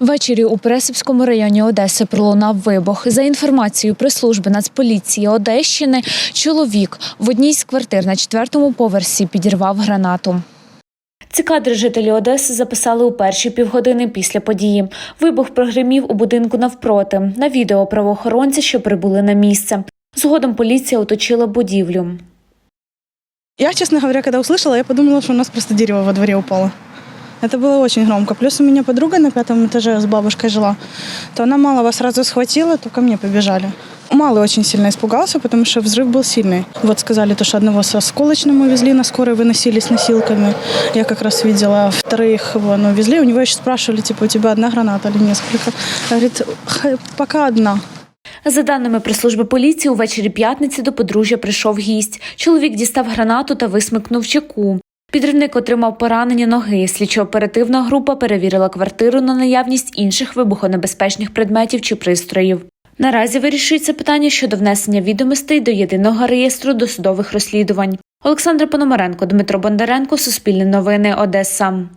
Ввечері у Пересипському районі Одеси пролунав вибух. За інформацією прес-служби Нацполіції Одещини, чоловік в одній з квартир на четвертому поверсі підірвав гранату. Ці кадри жителі Одеси записали у перші півгодини після події. Вибух прогримів у будинку навпроти. На відео правоохоронці, що прибули на місце. Згодом поліція оточила будівлю. Я, честно говоря, когда услышала, я подумала, что у нас просто дерево во дворе упало. Это было очень громко. Плюс у меня подруга на пятом этаже с бабушкой жила. То она малого сразу схватила, то ко мне побежали. Малый очень сильно испугался, потому что взрыв был сильный. Вот сказали, то, что одного со осколочным увезли на скорой, выносили с носилками. Я как раз видела. Вторых его ну, везли. У него еще спрашивали, типа, у тебя одна граната или несколько? Говорит, «Х- пока одна. За даними прес-служби поліції, увечері п'ятниці до подружжя прийшов гість. Чоловік дістав гранату та висмикнув чеку. Підривник отримав поранення ноги. Слідчо-оперативна група перевірила квартиру на наявність інших вибухонебезпечних предметів чи пристроїв. Наразі вирішується питання щодо внесення відомостей до єдиного реєстру досудових розслідувань. Олександр Пономаренко, Дмитро Бондаренко, Суспільне новини, Одеса.